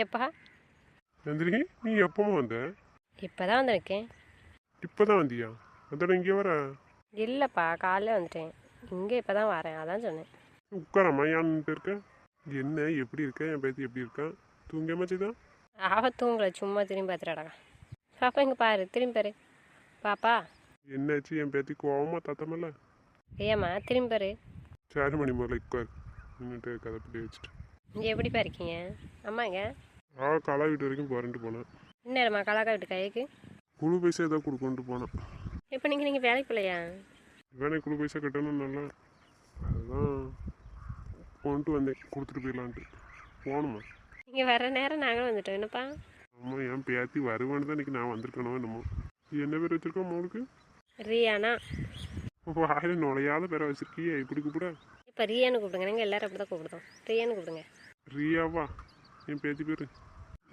எப்பா? நந்தினி நீ எப்பவும் வந்த? இப்போ தான் வந்திருக்கேன். இப்போ தான் வந்தியா? அதோட இங்கே வர? இல்லைப்பா காலைல வந்துட்டேன். இங்கே இப்போ தான் வரேன் அதான் சொன்னேன். உட்காரம்மா ஏன்ட்டு இருக்க? என்ன எப்படி இருக்க? என் பேத்தி எப்படி இருக்கா? தூங்காம செய்தான் அவ தூங்கல சும்மா திரும்பி பார்த்துடாடா பாப்பா இங்கே பாரு திரும்பி பாரு. பாப்பா? என்னாச்சு? என் பேத்தி கோவமா தாத்தமல்ல? ஏம்மா திரும்பி பாரு. சரி மணி முதல்ல உட்கார். நின்றுட்டு கதை பிடி வச்சுட்டு. எப்படிப்பா இருக்கீங்க? அம்மாங்க? ஆ கலா வீட்டு வரைக்கும் போறேன்ட்டு போனேன். இந்நேரம்மா கலாக்கா வீட்டு கைக்கு? குழு பைசா ஏதோ கொடுக்கணுட்டு போனேன். இப்போ நீங்கள் நீங்கள் வேலைக்கு போகலையா வேணே குழு பைசா கட்டணும் நல்லா அதுதான் கொண்டு வந்தேன். கொடுத்துட்டு போயிடலான்ட்டு. போகணுமா? நீங்கள் வர நேரம் நாங்களும் வந்துட்டோம். என்னப்பா? அம்மா என் பேத்தி வருவான்னு தான் இன்னைக்கு நான் வந்திருக்கணும் என்னமோ. என்ன பேர் வச்சிருக்கோம் அவங்களுக்கு ரியானா. வாயில் நுழையாத பேரை வச்சிருக்கியே இப்படி கூப்பிட? இப்போ ரியான்னு கூப்பிடுங்க. நீங்கள் எல்லாரும் அப்படி தான் கூப்பிடுதோம் ரியான்னு கூப்பிடுங்க. ரியாவா. என் பேத்தி பேர்.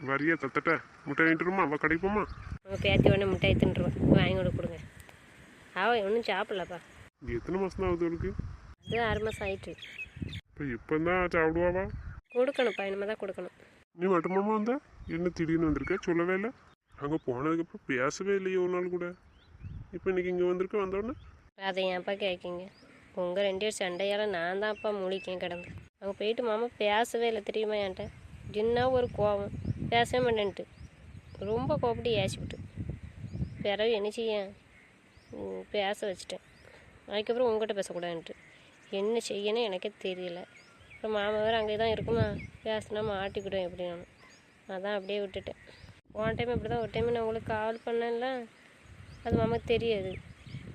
வரியா தத்தட்ட முட்டை வாங்கிட்டுருமா அவள் கிடைப்போமா உங்கள் பேத்தி ஒன்று மிட்டாய் தின்றுவா வாங்கி கொண்டு கொடுங்க. அவள் ஒன்றும் சாப்பிடலப்பா. எத்தனை மாதம் ஆகுது அவளுக்கு அது ஆறு மாதம் ஆயிட்டு. இப்போ இப்போ தான் சாப்பிடுவாவா? கொடுக்கணும்ப்பா. இனிமேல் தான் கொடுக்கணும். நீ மட்டுமாமா வந்த? என்ன திடீர்னு வந்திருக்க? சொல்லவே இல்லை. அங்கே போனதுக்கப்புறம் பேசவே இல்லையே ஒரு நாள் கூட. இப்போ இன்னைக்கு இங்கே வந்திருக்க? வந்தோடனே அதை ஏன்ப்பா கேட்கீங்க உங்கள் ரெண்டு பேர் சண்டையால் நான் தான்ப்பா முழிக்கேன் கிடந்து அங்கே போயிட்டு மாமா பேசவே இல்லை தெரியுமா என்கிட்ட? என்ன ஒரு கோவம். பேசவே மாட்டேன்ட்டு ரொம்ப கோபப்பட்டு ஏசிவிட்டு பிறகு என்ன செய்ய பேச வச்சுட்டேன். அதுக்கப்புறம் உங்கள்கிட்ட பேசக்கூடாதுன்ட்டு. என்ன செய்யணும் எனக்கே தெரியல. அப்புறம் மாமா வேறு அங்கே தான் இருக்குமா? பேசினா மாட்டிக்கிடும் எப்படி நான் அதான் அப்படியே விட்டுட்டேன். போன டைம் இப்படி தான் ஒரு டைம் நான் உங்களுக்கு கால் பண்ணேன்ல அது மாமாக்கு தெரியாது.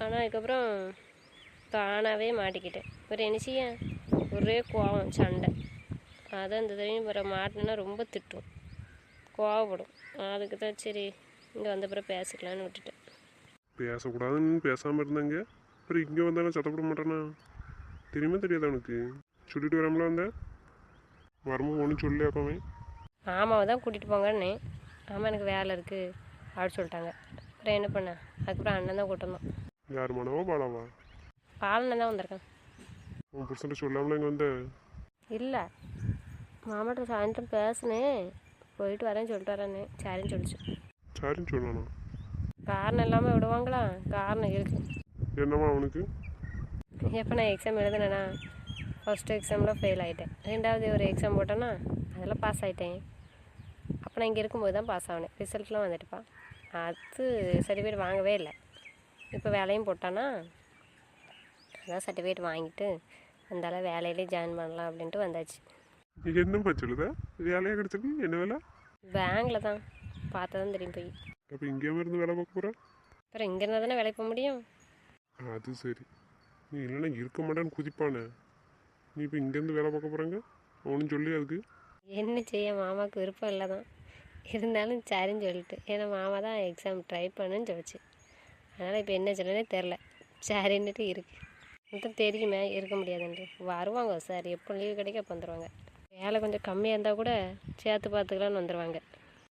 ஆனால் அதுக்கப்புறம் தானாகவே மாட்டிக்கிட்டேன். ஒரு என்ன செய்ய ஒரே கோவம் சண்டை. அதான் இந்த தடவையும் வர மாட்டினா ரொம்ப திட்டும். கோவப்படும். அதுக்கு தான் சரி இங்கே வந்த பிறகு பேசிக்கலான்னு விட்டுட்டேன். பேசக்கூடாதுன்னு பேசாமல் இருந்தாங்க. அப்புறம் இங்கே வந்தானே சத்தப்பட மாட்டானா? தெரியுமா தெரியாதா உனக்கு? சொல்லிட்டு வராமல வந்த? வரும்போது ஒன்றும் சொல்லி அப்பவே மாமாவை தான் கூட்டிகிட்டு போங்கன்னு. ஆமாம் எனக்கு வேலை இருக்குது அப்படின்னு சொல்லிட்டாங்க. அப்புறம் என்ன பண்ணேன் அதுக்கப்புறம் அண்ணன் தான் கூட்டம் தான் யார் மனவோ பாலாவா? பாலண்ணன் தான் வந்திருக்கேன். உன் புருஷன்ட்ட சொல்லாமல இங்கே வந்த. இல்லை. மாமாட்ட சாயந்தரம் பேசினேன். போயிட்டு வரேன்னு சொல்லிட்டு வரேன்னு. சரின்னு சொல்லிச்சு. சரின்னு சொன்னானா? காரணம் இல்லாமல் விடுவாங்களா? காரணம் இருக்குது என்னம்மா அவனுக்கு? எப்போ நான் எக்ஸாம் எழுதுனேனா? ஃபஸ்ட்டு எக்ஸாமில் ஃபெயில் ஆகிட்டேன் ரெண்டாவது ஒரு எக்ஸாம் போட்டேன்னா அதில் பாஸ் ஆகிட்டேன் அப்போ நான் இங்கே இருக்கும்போது தான் பாஸ் ஆகினேன் ரிசல்ட்லாம் வந்துட்டுப்பா. அது சர்டிஃபிகேட் வாங்கவே இல்லை. இப்போ வேலையும் போட்டானா? அதான் சர்டிஃபிகேட் வாங்கிட்டு அந்தால வேலையிலே ஜாயின் பண்ணலாம் அப்படின்ட்டு வந்தாச்சு. என்னம்மா சொல்லுத? வேலையாக கிடச்சிருக்கு? என்ன வேலை? பேங்கில் தான். பார்த்தா தான் தெரியும் போய். அப்போ இங்கேயாம இருந்து வேலை பார்க்க போகிற அப்புறம் இங்கே இருந்தால் தானே வேலைக்கு போக முடியும்? அது சரி. நீ இல்லைன்னா இருக்க மாட்டேன்னு குதிப்பானே. நீ இப்போ இங்கேருந்து வேலை பார்க்க போகிறாங்க அவனும் சொல்லி அதுக்கு. என்ன செய்ய மாமாவுக்கு விருப்பம் இல்லை தான். இருந்தாலும் சரின்னு சொல்லிட்டு. ஏன்னா மாமா தான் எக்ஸாம் ட்ரை பண்ணுன்னு சொல்லிச்சு. அதனால் இப்போ என்ன சொல்லனே தெரில சரின்னுட்டு இருக்கு. மட்டும் தெரியுமே இருக்க முடியாதுன்ட்டு. வருவாங்க சார். எப்போ லீவு கிடைக்க அப்போ வந்துடுவாங்க வேலை கொஞ்சம் கம்மியாக இருந்தால் கூட சேர்த்து பார்த்துக்கலான்னு வந்துடுவாங்க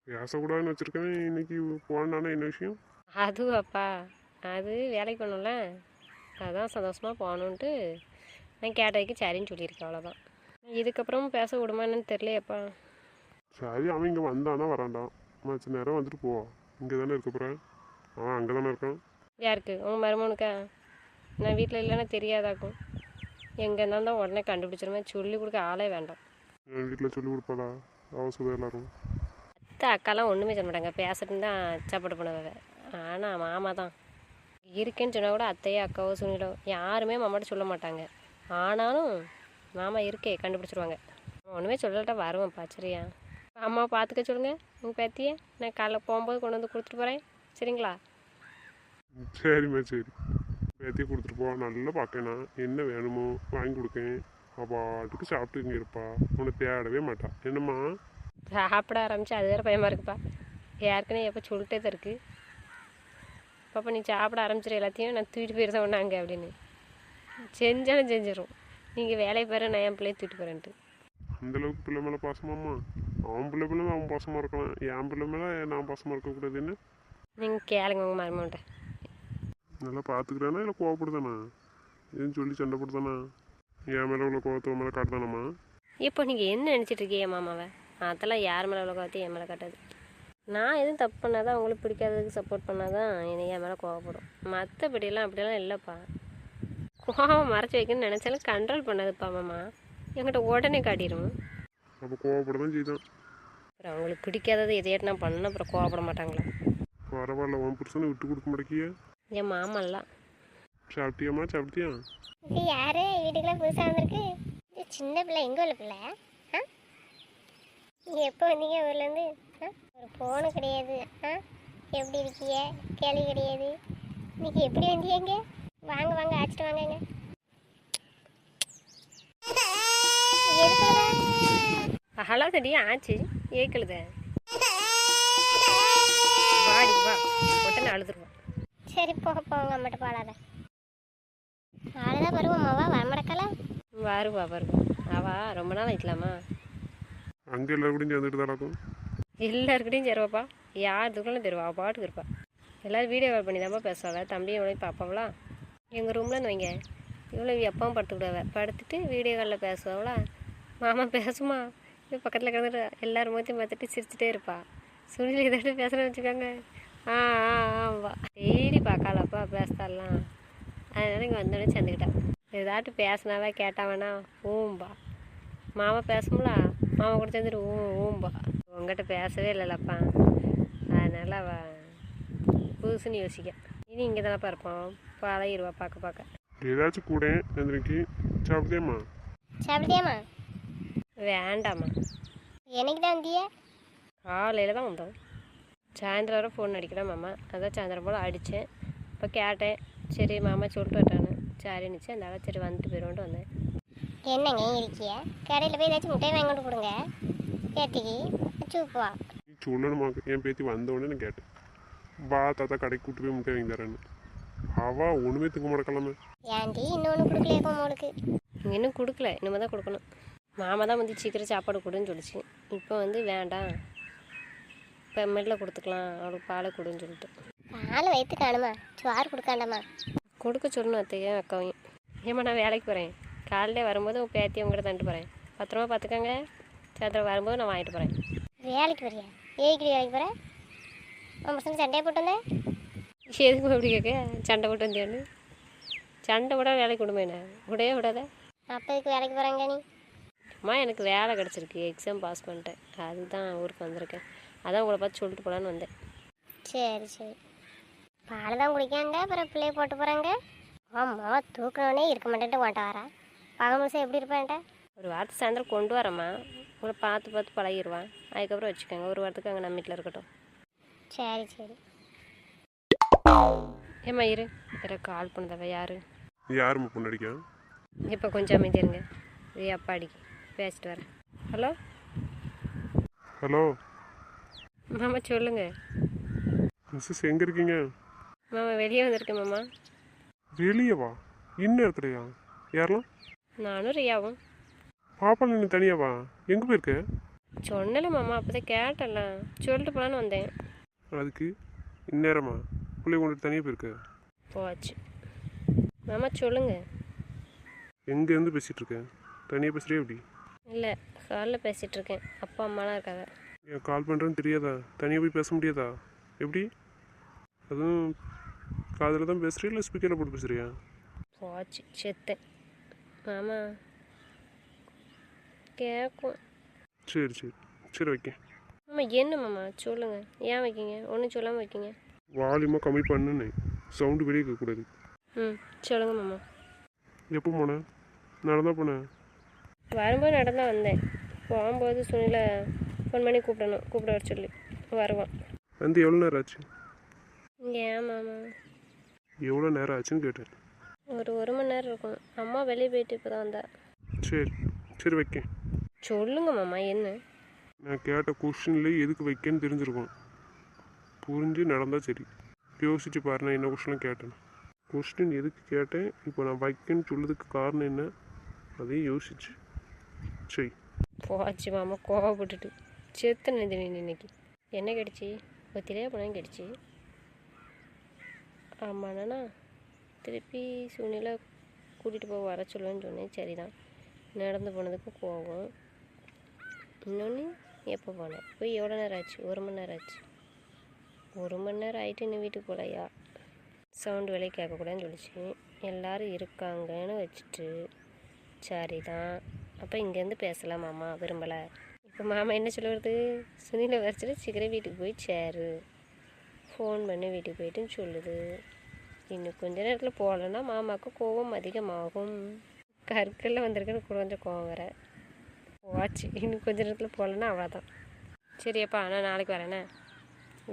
பேசக்கூடாதுன்னு வச்சுருக்கேன் இன்னைக்கு போனானா என்ன விஷயம்? அதுவும் அப்பா. அது வேலைக்கு போகணும்ல. அதான் சந்தோஷமாக போகணுன்ட்டு நான் கேட்டதுக்கு சரின்னு சொல்லியிருக்கேன் அவ்வளோதான் இதுக்கப்புறமும் பேச விடுமான்னு தெரியலையப்பா. சரி அவன் இங்கே வந்தானா வரான்டான் மச்ச நேரம் வந்துட்டு போ. இங்கே தானே இருக்க போகிறேன் அவன் அங்கே தானே இருக்கான். யாருக்கு? உங்கள் மருமனுக்கா நான் வீட்டில் இல்லைன்னா தெரியாதாக்கும். எங்கே இருந்தாலும் தான் உடனே கண்டுபிடிச்சிருவேன். சொல்லி கொடுக்க ஆளே வேண்டாம். என் வீட்டில் சொல்லி கொடுப்பாளா? அவசரம் எல்லாரும். அத்தை அக்காலாம் ஒன்றுமே சொல்ல மாட்டாங்க. பேசிட்டு தான் சாப்பாடு பண்ணுவாங்க. ஆனால் மாமா தான். இருக்கேன்னு சொன்னால் கூட அத்தையோ அக்காவோ சுனிலோ யாருமே மாமாட்ட சொல்ல மாட்டாங்க. ஆனாலும் மாமா இருக்கே கண்டுபிடிச்சிருவாங்க. ஒன்றுமே சொல்லட்டா வருவேன்ப்பா சரியா அம்மாவை பார்த்துக்க சொல்லுங்கள் உங்கள் பேத்தியை. நான் காலைல போகும்போது கொண்டு வந்து கொடுத்துட்டு போகிறேன் சரிங்களா? சரிம்மா சரி. பேத்தி கொடுத்துட்டு போ நல்லா பார்க்கணா என்ன வேணுமோ வாங்கி கொடுக்கேன். அப்பாட்டுக்கு சாப்பிட்டு இங்கே இருப்பா. உன்னை தேடவே மாட்டான் என்னம்மா? சாப்பிட ஆரம்பிச்சு அது வேறு பயமாக இருக்குப்பா. ஏற்கனவே எப்போ சொல்லிட்டே தான் இருக்கு. பாப்பா நீ சாப்பிட ஆரம்பிச்சிரு எல்லாத்தையும் நான் தூக்கிட்டு போயிருந்தேன் ஒன்றாங்க அப்படின்னு. செஞ்சாலும் செஞ்சிடும் நீங்கள் வேலையை பாரு நான் என் பிள்ளைய தூக்கிட்டு போகிறேன்ட்டு அந்தளவுக்கு பிள்ளை மேலே பாசமாம்மா? அவன் பிள்ளை மேலே அவன் பாசமாக இருக்கலாம் என் பிள்ளை மேலே நான் பாசமாக இருக்கக்கூடாதுன்னு? நீங்கள் கேளுங்க உங்கள் மருமன்ட்ட நல்லா பார்த்துக்கிறானா இல்லை கோவப்படுதானா? எதுவும் சொல்லி சண்டை போடுதானா? என் மேலே உள்ள கோவத்தை மேலே காட்டுதானம்மா இப்போ நீங்கள் என்ன நினச்சிட்டு இருக்கீங்க மாமாவை? அதெல்லாம் யார் மேலே அவ்வளோ காத்தி என் மேலே காட்டாது. நான் எதுவும் தப்பு பண்ணாதான் அவங்களுக்கு பிடிக்காததுக்கு சப்போர்ட் பண்ணாதான் என்னை என் மேலே கோவப்படும். மற்றபடியெல்லாம் அப்படியெல்லாம் இல்லைப்பா. கோவம் மறைச்சி வைக்கணும்னு நினச்சாலும் கண்ட்ரோல் பண்ணாதுப்பா மாமா. என்கிட்ட உடனே காட்டிடும் அப்போ கோவப்பட தான் செய்தான். அப்புறம் அவங்களுக்கு பிடிக்காதது எதையாட்டு நான் பண்ணேன் அப்புறம் கோவப்பட மாட்டாங்களா? பரவாயில்ல உன் புருஷனை விட்டு கொடுக்க மாட்டேக்கிய. என் மாமெல்லாம் சாப்பிட்டியாம்மா? சாப்பிட்டியா? இது யாரு? வீட்டுக்குள்ள புதுசாக வந்திருக்கு. இது சின்ன பிள்ளை. எங்கே உள்ள பிள்ளை? ஆ? நீங்கள் எப்போ வந்தீங்க ஊர்லேருந்து ஆ? ஒரு ஃபோனு கிடையாது. ஆ? எப்படி இருக்கீங்க கேள்வி கிடையாது. இன்னைக்கு எப்படி வந்தீங்க வாங்க வாங்க அழைச்சிட்டு வாங்கங்க எதுக்குடா? ஹலோ தடி ஆச்சு ஏக்கழுத வாடி வா. உடனே அழுதுருவான் சரி போக போங்க அம்மட்ட பாடாத ஆளுதான் வருவோம்மாவா வரமாடக்கல வருவா வருவா. அவா ரொம்ப நாள் ஆயிக்கலாமா அங்கே எல்லாரும் கூட சேர்ந்துட்டு தான் இருக்கும்? எல்லாருக்கிட்டையும் சேருவாப்பா. யார் துக்கலாம் தருவா அவள் பாட்டுக்கு இருப்பா. எல்லோரும் வீடியோ கால் பண்ணி தான்ப்பா பேசுவாள் தம்பி இவளையும் பார்ப்பாவளா எங்கள் ரூமில் வைங்க. இவ்வளோ எப்பவும் படுத்துக்கிடுவ. படுத்துட்டு வீடியோ காலில் பேசுவாங்களா மாமா பேசுமா? இது பக்கத்தில் கிடந்துட்டு எல்லாரும் மொத்தையும் பார்த்துட்டு சிரிச்சுட்டே இருப்பா. சுனில் இதாட்டு பேசுகிறேன்னு வச்சுக்கோங்க. டெய்லி பார்க்கலப்பா பேசுதாலாம் அதனால இங்கே வந்தோடனே சேர்ந்துக்கிட்டா ஏதாட்டு பேசினாவே கேட்டாவனா ஊம்பா. மாமா பேசும்ல? மாமா கூட சேர்ந்துட்டு ஊ ஊம்பா. உங்ககிட்ட பேசவே இல்லைல்லப்பா. அதனால் அவ புதுசுன்னு யோசிக்க. இனி இங்கே தானப்பா இருப்போம். பழகிடுவா பார்க்க பார்க்க. ஏதாச்சும் கூட நந்தினிக்கு சாப்பிட்டியாம்மா சாப்பிட்டியாம்மா வேண்டாம்மா. என்னைக்கு தான் வந்திய? காலையில் தான் வந்தோம். சாயந்தரம் வரை ஃபோன் அடிக்கிறேன் மாமா. அதான் சாயந்தரம் போல் அடித்தேன் இப்போ கேட்டேன். சரி மாமா சொல்லிட்டு வட்டானு சரின்னுச்சு அந்த சரி வந்துட்டு போயிடுவோன்ட்டு வந்தேன். என்னங்க இருக்கிய? கடையில் போய் ஏதாச்சும் முட்டையை வாங்கி கொண்டு கொடுங்க. கேட்டிக்கு சூப்பா சொல்லணுமா? என் பேத்தி வந்த உடனே நான் கேட்டேன். வா தாத்தா கடைக்கு கூட்டு போய் முட்டை வாங்கி தரேன்னு அவா ஒன்றுமே திங்க மாட்டக்கலாமே ஏன்டி இன்னொன்று கொடுக்கலையே உங்களுக்கு? இங்கே இன்னும் கொடுக்கல. இனிமேல் தான் கொடுக்கணும். மாமா தான் வந்து சீக்கிரம் சாப்பாடு கொடுன்னு சொல்லிச்சு. இப்போ வந்து வேண்டாம். இப்போ மெல்ல கொடுத்துக்கலாம். அவளுக்கு பாலை கொடுன்னு சொல்லிட்டு. பால் வயிற்று காணுமா சோறு கொடுக்காண்டாமா? கொடுக்க சொல்லணும் அத்தையும் அக்காவையும். ஏம்மா நான் வேலைக்கு போகிறேன் காலையில வரும்போது உன் பேத்தி உங்கள்கிட்ட தந்துட்டு போகிறேன் பத்திரமா பார்த்துக்கங்க சாயந்தரம் வரும்போது நான் வாங்கிட்டு போகிறேன் வேலைக்கு போறியா ஏய்க்கு வேலைக்கு போகிற உன் பசங்க சண்டையை போட்டு வந்தேன் எதுக்கு அப்படி கேட்க? சண்டை போட்டு வந்தியான்னு? சண்டை விட வேலைக்கு விடுமே என்ன? விடவே விடாத. அப்போ இதுக்கு வேலைக்கு போகிறாங்க நீ? அம்மா எனக்கு வேலை கிடச்சிருக்கு. எக்ஸாம் பாஸ் பண்ணிட்டேன். அதுதான் ஊருக்கு வந்திருக்கேன். அதான் உங்களை பார்த்து சொல்லிட்டு போகலான்னு வந்தேன். சரி சரி. பால் தான் குடிக்காங்க அப்புறம் பிள்ளைய போட்டு போகிறாங்க ஆமாவா தூக்கணுன்னே இருக்க மாட்டேன்ட்டு ஓட்ட வரா. பகல் முழுசம் எப்படி இருப்பேன்ட்ட ஒரு வாரத்தை சாயந்தரம் கொண்டு வரேம்மா. உங்களை பார்த்து பார்த்து பழகிடுவான் அதுக்கப்புறம் வச்சுக்கோங்க. ஒரு வாரத்துக்கு அங்கே நம்ம வீட்டில் இருக்கட்டும். சரி சரி. ஏம்மா இரு. வேற கால் பண்ணதவ யாரு? யாரும்மா பொண்ணடிக்கா இப்போ கொஞ்சம் அமைதி இருங்க. இது அப்பாடிக்கு. பேசிட்டு வரேன். ஹலோ? ஹலோ? மாமா சொல்லுங்க. மிஸ்ஸஸ் எங்கே இருக்கீங்க? மாமா வெளியே வந்திருக்கேன் மாமா. வெளியே வா இன்னும் இடத்துலையா யாரெல்லாம்? நானும் ரியாவும். பாப்பா நீ தனியா வா எங்கே போயிருக்க? சொன்னல மாமா அப்போ தான் கேட்டல சொல்லிட்டு போகலான்னு வந்தேன். அதுக்கு இந்நேரமா? பிள்ளை கொண்டு தனியாக போயிருக்க? போச்சு. மாமா சொல்லுங்க. எங்கேருந்து பேசிகிட்டு இருக்க? தனியாக பேசுறியா எப்படி? இல்லை காலில் பேசிகிட்டு இருக்கேன். அப்பா அம்மாலாம் இருக்காங்க. ஏன் கால் பண்ணுறேன்னு தெரியாதா? தனியாக போய் பேச முடியாதா? எப்படி? அதுவும் காதில் தான் பேசுறியா இல்லை ஸ்பீக்கரில் போட்டு பேசுறியா? போச்சு செத்தேன் மாமா கேட்கும் சரி சரி. சரி வைக்க மாமா என்ன மாமா? சொல்லுங்க. ஏன் வைக்கீங்க? ஒன்றும் சொல்லாமல் வைக்கீங்க? வால்யூமாக கம்மி பண்ணுன்னு சவுண்டு வெளியே கேட்கக்கூடாது ம் சொல்லுங்க மாமா. எப்போ போனேன் நடந்தா போனேன் வரும்போது நடந்தா வந்தேன். போகும்போது சுனில ஃபோன் பண்ணி கூப்பிடணும். கூப்பிட வர சொல்லி. வருவான். வந்து எவ்வளோ நேரம் ஆச்சு? ஏன் மாமா? எவ்வளோ நேரம் ஆச்சுன்னு கேட்டேன். ஒரு ஒரு மணி நேரம் இருக்கும். அம்மா வெளியே போயிட்டு இப்போ தான் வந்தா. சரி. சரி வைக்கேன். சொல்லுங்க மாமா என்ன? நான் கேட்ட கொஷின்லேயே எதுக்கு வைக்கன்னு தெரிஞ்சிருக்கும். புரிஞ்சு நடந்தால் சரி. யோசிச்சு பாரு நான் என்ன கொஷின்லாம் கேட்டேன். கொஸ்டின் எதுக்கு கேட்டேன்? இப்போ நான் வைக்கன்னு சொல்லதுக்கு காரணம் என்ன? அதையும் யோசிச்சு. சரி. போச்சு மாமா கோவப்பட்டுட்டு. செத்து நினைது இன்னைக்கு. என்ன கிடைச்சி? ஒத்திலே பணம் கிடைச்சி? ஆமாண்ணா திருப்பி சூழ்நிலை கூட்டிகிட்டு போக வர சொல்லுவேன்னு சொன்னேன். சரிதான். நடந்து போனதுக்கு போவோம் இன்னொன்று எப்போ போனேன்? போய் எவ்வளோ நேரம் ஆச்சு? ஒரு மணி நேரம் ஆச்சு. ஒரு மணி நேரம் ஆகிட்டு இன்னும் வீட்டுக்கு போகலையா சவுண்டு வேலையை கேட்கக்கூடாதுன்னு சொல்லிச்சு. எல்லோரும் இருக்காங்கன்னு வச்சுட்டு சரி தான் அப்போ இங்கேருந்து பேசலாமாம்மா? விரும்பலை. இப்போ மாமா என்ன சொல்லுறது சுனிலை வரைச்சிட்டு சீக்கிரம் வீட்டுக்கு போய் சேரு. ஃபோன் பண்ணி வீட்டுக்கு போயிட்டுன்னு சொல்லுது. இன்னும் கொஞ்ச நேரத்தில் போகலன்னா மாமாவுக்கு கோபம் அதிகமாகும். கற்களில் வந்திருக்குன்னு கொஞ்சம் கோவம் வர போச்சு. இன்னும் கொஞ்ச நேரத்தில் போகலன்னா அவ்வளோதான் சரியப்பா நான் நாளைக்கு வரேனே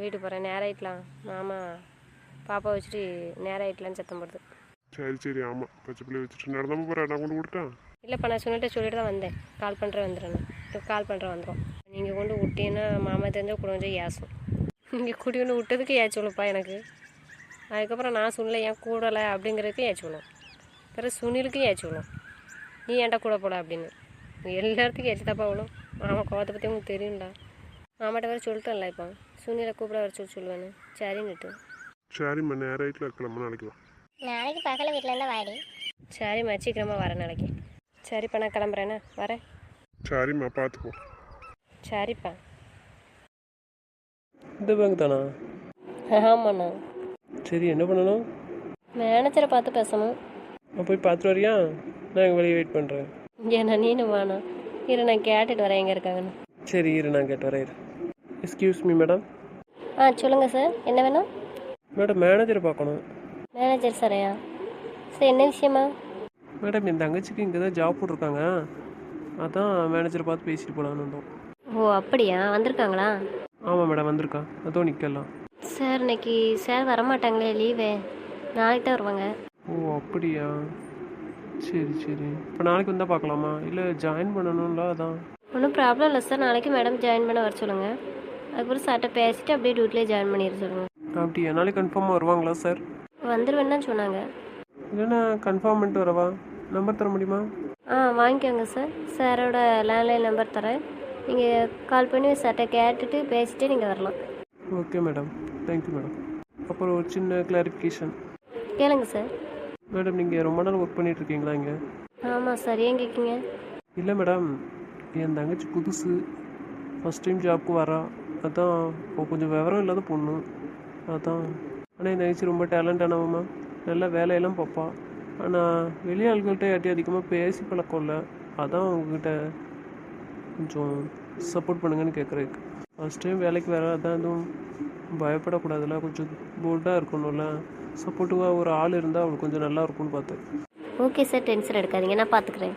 வீட்டுக்கு போகிறேன் நேரம் ஆயிட்டலாம். மாமா பாப்பா வச்சுட்டு நேரம் ஆயிட்டலான்னு சத்தம் போடுது. சரி சரி. ஆமாம் பச்சை பிள்ளை வச்சுட்டு நடந்தாம போகிறேன் நான் கொண்டு விட்டுட்டேன் இல்லைப்பா நான் சொன்னிட்டு சொல்லிட்டு தான் வந்தேன். கால் பண்ணுறேன் வந்துடுறேன் இப்போ கால் பண்ணுறேன் வந்துடும் நீங்கள் கொண்டு விட்டீங்கன்னா மாமா தெரிஞ்சால் கூட கொஞ்சம் ஏசும். நீங்கள் கூட்டி கொண்டு விட்டதுக்கு ஏச்சுவலப்பா எனக்கு. அதுக்கப்புறம் நான் சுனில் ஏன் கூடலை அப்படிங்கிறதுக்கு ஏச்சுவலும் பிறகு சுனிலுக்கும் ஏச்சுவலும் நீ ஏன்டா கூட போல அப்படின்னு. எல்லாத்துக்கும் ஏச்சு தப்பா விடும் மாமா கோவத்தை பற்றி உங்களுக்கு தெரியும்டா. மாமாட்ட வேறு சொல்லிட்டேன்ல இப்போ. சுனிலை கூப்பிட வர சொல்லி சொல்லுவேன்னு. சரின்னுட்டு. சரிம்மா நேரம் ஆயிட்டில் கிளம்ப நாளைக்கு வா. நாளைக்கு பகல வீட்டில் இருந்தால் வாடி. சரிம்மா சீக்கிரமாக வரேன் நாளைக்கு. சரிப்பா நான் கிளம்புறேண்ணே வரேன். சரிம்மா பார்த்துக்கோ சரிப்பா இந்த பேங்க் தானா? ஆமாண்ணா. சரி என்ன பண்ணணும்? மேனேஜரை பார்த்து பேசணும். நான் போய் பார்த்துட்டு வரியா? நான் இங்கே வெளியே வெயிட் பண்ணுறேன் ஏன்னா நீனு வாண்ணா இரு நான் கேட்டுட்டு வரேன். எங்கே இருக்காங்கன்னு. சரி இரு நான் கேட்டு வரேன் எக்ஸ்கியூஸ் மீ மேடம் ஆ சொல்லுங்கள் சார் என்ன வேணும்? மேடம் மேனேஜரை பார்க்கணும். மேனேஜர் சாரையா சார் என்ன விஷயமா? மேடம் என் தங்கச்சிக்கு இங்கே தான் ஜாப் போட்டிருக்காங்க. அதான் மேனேஜரை பார்த்து பேசிட்டு போகலான்னு வந்தோம். ஓ அப்படியா? வந்திருக்காங்களா? ஆமாம் மேடம் வந்திருக்கா. அதோ நிற்கலாம் சார் இன்னைக்கு சார் வரமாட்டாங்களே லீவு நாளைக்கு தான் வருவாங்க. ஓ அப்படியா? சரி சரி. இப்போ நாளைக்கு வந்தால் பார்க்கலாமா? இல்லை ஜாயின் பண்ணணும்ல அதான். ஒன்றும் ப்ராப்ளம் இல்லை சார். நாளைக்கு மேடம் ஜாயின் பண்ண வர சொல்லுங்கள் அதுக்கப்புறம் சார்கிட்ட பேசிட்டு அப்படியே டியூட்டிலே ஜாயின் பண்ணிட சொல்லுங்கள் அப்படியா? நாளைக்கு கன்ஃபார்மாக வருவாங்களா சார் வந்துருவேன்னு தான் சொன்னாங்க. இல்லைன்னா கன்ஃபார்ம் பண்ணிட்டு வரவா? நம்பர் தர முடியுமா? ஆ வாங்கிக்கோங்க சார். சாரோட லேண்ட்லைன் நம்பர் தரேன். நீங்கள் கால் பண்ணி சார்கிட்ட கேட்டுட்டு பேசிட்டு நீங்கள் வரலாம். ஓகே மேடம் தேங்க்யூ மேடம் அப்புறம் ஒரு சின்ன கிளாரிஃபிகேஷன் கேளுங்க சார். மேடம் நீங்கள் ரொம்ப நாள் ஒர்க் பண்ணிட்டு இருக்கீங்களா இங்கே? ஆமாம் சார் ஏன் கேட்குங்க இல்லை மேடம் என் தங்கச்சி புதுசு. ஃபஸ்ட் டைம் ஜாப்க்கு வரா. அதான் இப்போ கொஞ்சம் விவரம் இல்லாத பொண்ணு. அதான். ஆனால் என் தங்கச்சி ரொம்ப டேலண்டானவம்மா நல்லா வேலையெல்லாம் பார்ப்பா ஆனால் வெளி ஆள்கள்கிட்ட யார்ட்டையும் அதிகமாக பேசி பழக்கம் இல்லை அதான் உங்ககிட்ட கொஞ்சம் சப்போர்ட் பண்ணுங்கன்னு கேட்குறதுக்கு ஃபஸ்ட் டைம் வேலைக்கு வர அதான் எதுவும் பயப்படக்கூடாதுல்ல. கொஞ்சம் போல்டாக இருக்கணும்ல. சப்போர்ட்டிவாக ஒரு ஆள் இருந்தால் அவளுக்கு கொஞ்சம் நல்லா இருக்கும்னு பார்த்தேன். ஓகே சார் டென்ஷன் எடுக்காதீங்க. நான் பார்த்துக்குறேன்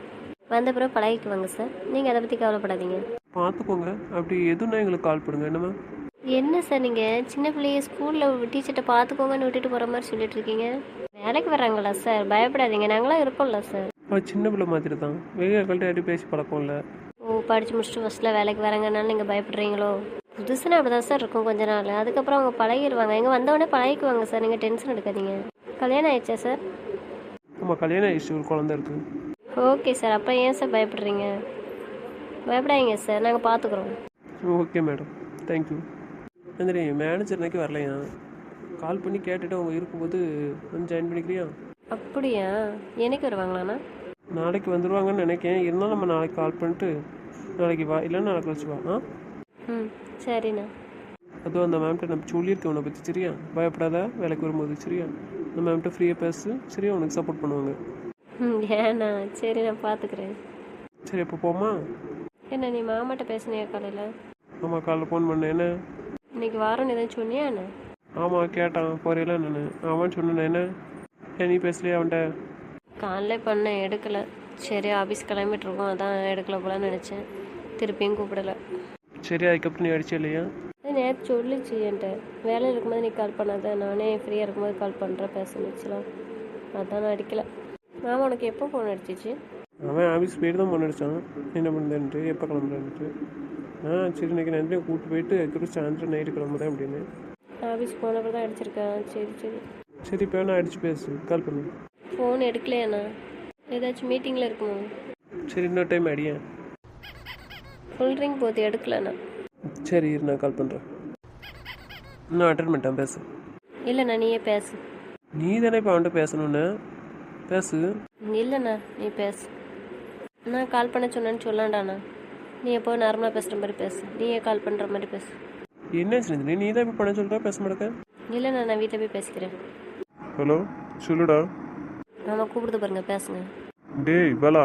வந்த பிறகு பழகிக்குவாங்க சார் நீங்கள் அதை பற்றி கவலைப்படாதீங்க. பார்த்துக்கோங்க அப்படி எதுனா எங்களுக்கு கால் பண்ணுங்க. என்னம்மா? என்ன சார் நீங்கள் சின்ன பிள்ளைய ஸ்கூலில் டீச்சர்கிட்ட பார்த்துக்கோங்கன்னு விட்டுட்டு போகிற மாதிரி சொல்லிட்டு இருக்கீங்க. வேலைக்கு வர்றாங்களா சார்? பயப்படாதீங்க. நாங்களாம் இருக்கோம்ல சார். அவள் சின்ன பிள்ளை மாதிரி தான் வெளியாட்கள்ட்ட யார்ட்டையும் பேசி பழக்கம் இல்லை ஓ படித்து முடிச்சுட்டு ஃபஸ்ட்டில் வேலைக்கு வராங்கனால நீங்கள் பயப்படுறீங்களோ? புதுசுனா அப்படி தான் சார் இருக்கும் கொஞ்ச நாள். அதுக்கப்புறம் அவங்க பழகிடுவாங்க எங்கே வந்தவொடனே பழகிக்குவாங்க சார். நீங்கள் டென்ஷன் எடுக்காதீங்க. கல்யாணம் ஆயிடுச்சா சார்? ஆமாம் கல்யாணம் ஆயிடுச்சு. ஒரு குழந்தை இருக்குது ஓகே சார். அப்போ ஏன் சார் பயப்படுறீங்க? பயப்படாதீங்க சார். நாங்கள் பார்த்துக்குறோம் okay madam. Thank you Nandini manager இன்னைக்கு வரலையா? கால் பண்ணி கேட்டுட்டு அவங்க இருக்கும்போது வந்து ஜாயின் பண்ணிக்கிறியா? அப்படியா? என்னைக்கு வருவாங்களாண்ணா நாளைக்கு வந்துடுவாங்கன்னு நினைக்கிறேன் இருந்தாலும் நம்ம நாளைக்கு கால் பண்ணிட்டு நாளைக்கு வா. இல்லைன்னா நாளைக்கு கழிச்சு வா. ஆ? ம் சரிண்ணா. அதுவும் அந்த மேம்கிட்ட நம்ம சொல்லியிருக்கேன் உன்னை பற்றி சரியா? பயப்படாத. வேலைக்கு வரும்போது சரியா? அந்த மேம்கிட்ட ஃப்ரீயாக பேசு சரியா? உனக்கு சப்போர்ட் பண்ணுவாங்க. ம் ஏண்ணா. சரி நான் பார்த்துக்கிறேன். சரி அப்போ போமா என்ன நீ மாமாட்ட பேசுனியா காலையில்? ஆமாம் காலைல ஃபோன் பண்ணேன். என்ன? இன்னைக்கு வாரம் எதுவும் சொன்னியா என்ன ஆமாம் கேட்டான். போறீங்களா நான் அவன் சொன்னேன் என்ன? ஏன் நீ பேசலையா அவன்கிட்ட? காலைல பண்ணேன் எடுக்கலை. சரி ஆஃபீஸ் கிளம்பிட்டு இருக்கோம் அதான் எடுக்கல போலன்னு நினச்சேன். திருப்பியும் கூப்பிடல. சரி அதுக்கப்புறம் நீ அடிச்சே இல்லையா? நேற்று சொல்லிச்சு என்கிட்ட. வேலையில் இருக்கும்போது நீ கால் பண்ணாத. நானே ஃப்ரீயாக இருக்கும்போது கால் பண்ணுறேன் பேசணுச்சுலாம் அதான் நான் அடிக்கல. மாமா உனக்கு எப்போ ஃபோன் அடிச்சிச்சு? அவன் ஆஃபீஸ் போயிட்டு தான் ஃபோன் அடித்தான் என்ன பண்ணுறேன்ட்டு எப்போ கிளம்புறேன்ட்டு. ஆ சரி இன்னைக்கு நன்றி கூப்பிட்டு போயிட்டு அதுக்கப்புறம் சாயந்தரம் நைட்டு கிளம்புறேன் அப்படின்னு. ஆஃபீஸ் போனப்போ தான் அடிச்சிருக்கேன். சரி சரி. சரி இப்போ நான் அடிச்சு பேசு. கால் பண்ணு. ஃபோன் எடுக்கலையாண்ணா? ஏதாச்சும் மீட்டிங்கில் இருக்குமோ? சரி இன்னொரு டைம் அடியேன் ஃபுல் ரிங் போது எடுக்கலண்ணா. சரி இரு நான் கால் பண்ணுறேன் நான் அட்டன் பண்ணிட்டேன் பேசு. இல்லைண்ணா நீயே பேசு. நீ தானே இப்போ அவன்கிட்ட பேசணுன்னு பேசு. இல்லைண்ணா நீ பேசு. நான் கால் பண்ண சொன்னேன்னு சொல்லாண்டாண்ணா. நீ எப்போ நார்மலாக பேசுகிற மாதிரி பேசு. நீயே கால் பண்ணுற மாதிரி பேசு. என்னாச்சு நந்தினி நீ தான் இப்போ பண்ண சொல்கிற பேச மாட்டேக்க. இல்லை நான் நான் வீட்டில் போய் பேசிக்கிறேன். ஹலோ சொல்லுடா. மாமா கூப்பிடுது பாருங்க பேசுங்க. டேய் பலா.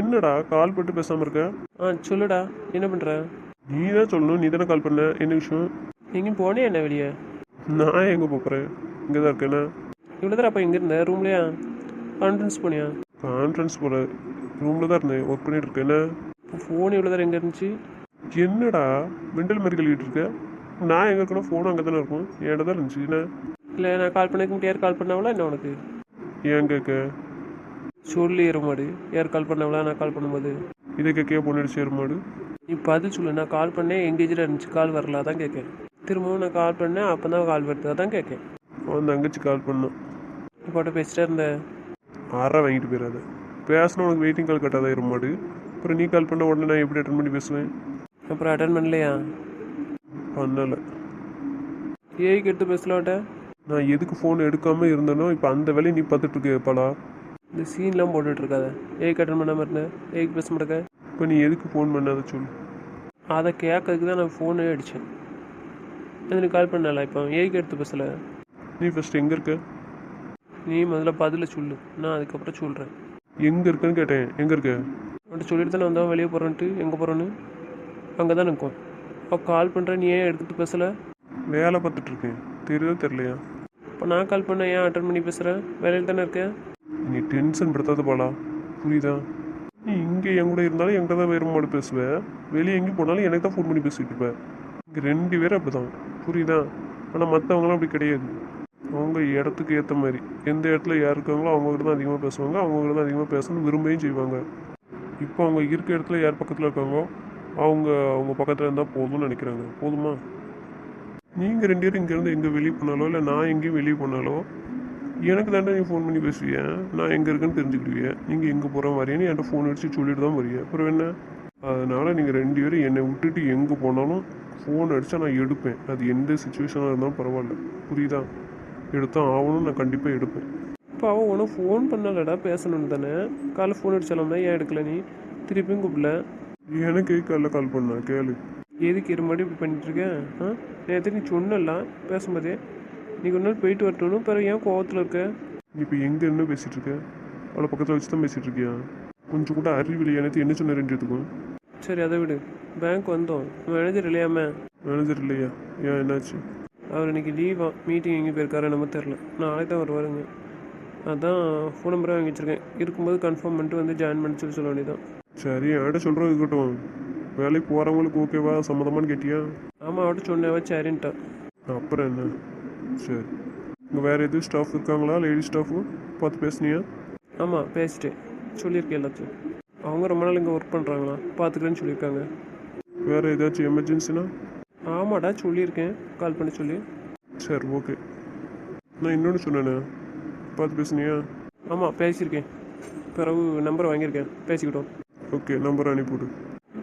என்னடா கால் பண்ணிட்டு பேசாமல் இருக்க? ஆ சொல்லுடா. என்ன பண்ணுற நீ தான் சொல்லணும் நீ தானே கால் பண்ண. என்ன விஷயம்? எங்கேயும் போனே என்ன வெளியே? நான் எங்கே போகிறேன் இங்கே தான் இருக்கேண்ணா இவ்வளோ தான் அப்போ எங்கே இருந்த? ரூம்லையா? கான்ஃபரன்ஸ் போனியா? கான்ஃபரன்ஸ் போல. ரூமில் தான் இருந்தேன். ஒர்க் பண்ணிட்டு இருக்கேன். என்ன ஃபோன் இவ்வளோ தான் எங்கே இருந்துச்சு? என்னடா மெண்டல் மாதிரி கழுவிட்டு இருக்க? நான் எங்கே இருக்கணும்? ஃபோன் அங்கே தானே இருக்கும் என்கிட்ட தான் இருந்துச்சு? என்ன? இல்லை நான் கால் பண்ணதுக்கு யார் கால் பண்ணாவளா என்ன உனக்கு? ஏன் கேட்க? சொல்லி ஏறுமாடு யார் கால் பண்ணாவளா நான் கால் பண்ணும்போது. இதை கேட்க பொண்ணு சேருமாடு நீ பதில் சொல்லு. நான் கால் பண்ணேன். எங்கேஜில் இருந்துச்சு. கால் வரல. அதான் கேட்கேன். திரும்பவும் நான் கால் பண்ணேன். அப்போ தான் கால் வருது. அதான் கேட்கேன். அவன் தங்கச்சி கால் பண்ணான் இப்போ பேசிட்டே இருந்தேன் ஆறா வாங்கிட்டு போயிடாத பேசினா உனக்கு வெயிட்டிங் கால் கட்டாத இருமாடு அப்புறம் நீ கால் பண்ண உடனே நான் எப்படி அட்டன் பண்ணி பேசுவேன்? அப்புறம் அட்டன் பண்ணலையா? பண்ணலை. ஏய்க்கு எடுத்து பேசலாட்ட நான் எதுக்கு ஃபோன் எடுக்காமல் இருந்தேனோ இப்போ அந்த வேலையை நீ பார்த்துட்டு இருக்க பாலா இந்த சீன்லாம் போட்டுட்டு இருக்காத. ஏய்க்கு அட்டன் பண்ணாமல் இருந்தேன் ஏய்க்கு பேச மாட்டேங்க இப்போ நீ எதுக்கு ஃபோன் பண்ணாத சொல்லு. அதை கேட்கறதுக்கு தான் நான் ஃபோனே அடித்தேன் எனக்கு கால் பண்ணல இப்போ? ஏய்க்கு எடுத்து பேசலை நீ ஃபஸ்ட் எங்கே இருக்க? நீ முதல்ல பதில சொல்லு. நான் அதுக்கப்புறம் சொல்கிறேன் எங்கே இருக்கேன்னு கேட்டேன். எங்கே இருக்க? அவன்கிட்ட சொல்லிட்டு தானே வந்தோம். வெளியே போகிறோன்ட்டு எங்கே போகிறோன்னு அங்கே தான் நிற்கும் அப்போ கால் பண்ணுறேன் நீ ஏன் எடுத்துகிட்டு பேசலை? வேலை பார்த்துட்டு இருக்கேன். தெரியுதா தெரியலையா? இப்போ நான் கால் பண்ணேன் ஏன் அட்டன் பண்ணி பேசுகிறேன் வேலையில் தானே இருக்கேன் நீ டென்ஷன் படுத்தாத பாலா. புரியுதா? நீ இங்கே என் கூட இருந்தாலும் என்கிட்ட தான் வேறு மாடு பேசுவ. வெளியே எங்கேயும் போனாலும் எனக்கு தான் ஃபோன் பண்ணி பேசிட்டு இருப்ப. இங்கே ரெண்டு பேரும் அப்படி தான் புரியுதா? ஆனால் மற்றவங்களாம் அப்படி கிடையாது. அவங்க இடத்துக்கு ஏற்ற மாதிரி. எந்த இடத்துல யார் இருக்காங்களோ அவங்ககிட்ட தான் அதிகமாக பேசுவாங்க. அவங்ககிட்ட தான் அதிகமாக பேசணும்னு விரும்பவும் செய்வாங்க. இப்போ அவங்க இருக்க இடத்துல யார் பக்கத்தில் இருக்காங்களோ அவங்க அவங்க பக்கத்தில் இருந்தால் போதும்னு நினைக்கிறாங்க. போதுமா? நீங்கள் ரெண்டு பேரும் இங்கேருந்து எங்கே வெளியே போனாலோ இல்லை நான் எங்கேயும் வெளியே போனாலோ எனக்கு தாண்டா நீ ஃபோன் பண்ணி பேசுவிய? நான் எங்கே இருக்குன்னு தெரிஞ்சுக்கிடுவிய? நீங்கள் எங்கே போகிற மாதிரின்னு என்கிட்ட ஃபோன் அடித்து சொல்லிட்டு தான் வருவிய அப்புறம் என்ன? அதனால் நீங்கள் ரெண்டு பேரும் என்னை விட்டுட்டு எங்கே போனாலும் ஃபோன் அடித்தா நான் எடுப்பேன். அது எந்த சுச்சுவேஷனாக இருந்தாலும் பரவாயில்ல. புரியுதா? எடுத்தான் ஆகணும் நான் கண்டிப்பாக எடுப்பேன். இப்போ அவன் உனக்கு ஃபோன் பண்ணலடா பேசணும்னு தானே? காலைல ஃபோன் அடிச்சாலும்னா ஏன் எடுக்கல நீ? திருப்பியும் கூப்பிடல? எனக்கு காலைல கால் பண்ண கேளு. எதுக்கு இரு மறுபடியும் இப்படி பண்ணிட்டு இருக்கேன் ஆ? நேற்று நீ சொன்னலாம் பேசும்போதே. நீ ஒரு நாள் போயிட்டு வரட்டும்னு பிறகு ஏன் கோவத்தில் இருக்க? இப்போ எங்கே என்ன பேசிகிட்டு இருக்க? அவளை பக்கத்தில் வச்சு தான் பேசிகிட்டு இருக்கியா? கொஞ்சம் கூட அறிவில்லை எனக்கு என்ன சொன்ன ரெண்டு பேத்துக்கும் சரி அதை விடு. பேங்க் வந்தோம். மேனேஜர் இல்லையாம? மேனேஜர் இல்லையா? ஏன் என்னாச்சு? அவர் இன்னைக்கு லீவா மீட்டிங் எங்கே போயிருக்காரு நம்ம தெரில நாளைக்கு தான் வருவாருங்க. அதான் ஃபோன் நம்பரை வாங்கி வச்சிருக்கேன். இருக்கும்போது கன்ஃபார்ம் பண்ணிட்டு வந்து ஜாயின் பண்ண சொல்லி சொல்ல வேண்டியதான் சரி என்கிட்ட சொல்கிறது இருக்கட்டும். வேலைக்கு போகிறவங்களுக்கு ஓகேவா சம்மதமான்னு கேட்டியா? ஆமாம் அவர்கிட்ட சொன்னவா சரின்ட்டா அப்புறம் என்ன? சரி. இங்கே வேறு எதுவும் ஸ்டாஃப் இருக்காங்களா? லேடி ஸ்டாஃபு பார்த்து பேசுனியா? ஆமாம் பேசிட்டேன். சொல்லியிருக்கேன் எல்லாத்தையும். அவங்க ரொம்ப நாள் இங்கே ஒர்க் பண்ணுறாங்களா பார்த்துக்கிறேன்னு சொல்லியிருக்காங்க. வேறு ஏதாச்சும் எமர்ஜென்சினா ஆமாடா சொல்லியிருக்கேன். கால் பண்ணி சொல்லி. சரி ஓகே நான் இன்னொன்று சொன்னேனே. பார்த்து பேசுனியா? ஆமாம் பேசியிருக்கேன். பிறகு நம்பர் வாங்கியிருக்கேன். பேசிக்கிட்டோம். ஓகே நம்பர் அனுப்பிவிடு.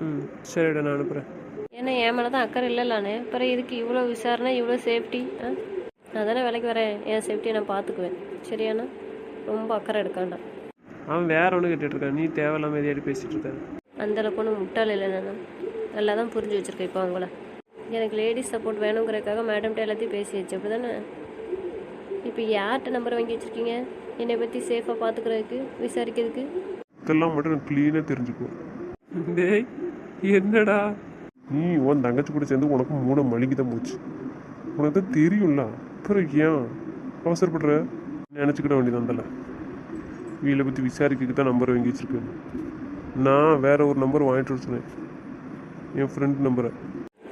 ம். சரிடா நான் அனுப்புகிறேன் ஏன்னா என் மேலே தான் அக்கறை இல்லைலானே அப்புறம் இதுக்கு இவ்வளோ விசாரணை இவ்வளோ சேஃப்டி ஆ? நான் தானே வேலைக்கு வரேன். என் சேஃப்டியை நான் பார்த்துக்குவேன். சரியாண்ணா? ரொம்ப அக்கறை எடுக்காண்டாம் அவன் வேற ஒன்று கேட்டுட்டு இருக்கான் நீ தேவையில்லாமல் எதையாடி பேசிகிட்டு இருக்க? அந்தளவுக்கு ஒன்றும் முட்டாள் இல்லை நான் நல்லா தான் புரிஞ்சு வச்சுருக்கேன் இப்போ அவங்கள. எனக்கு லேடிஸ் சப்போர்ட் வேணுங்கிறதுக்காக மேடம்கிட்ட எல்லாத்தையும் பேசியாச்சு அப்படி தானே இப்போ யார்கிட்ட நம்பர் வாங்கி வச்சுருக்கீங்க? என்னை பற்றி சேஃபாக பார்த்துக்கிறதுக்கு விசாரிக்கிறதுக்கு? இதெல்லாம் மட்டும் நான் க்ளீனாக தெரிஞ்சுக்கோ டேய் என்னடா? நீ உன் தங்கச்சி கூட சேர்ந்து உனக்கு மூணு மளிகை தான் போச்சு. உனக்கு தான் தெரியும்ல அப்புறம் ஏன் அவசரப்படுற? நினச்சிக்கிட வேண்டியது அந்தல வீலை பற்றி விசாரிக்கிறதுக்கு தான் நம்பர் வாங்கி வச்சிருக்கேன். நான் வேற ஒரு நம்பர் வாங்கிட்டு வர சொன்னேன். என் ஃப்ரெண்ட் நம்பரை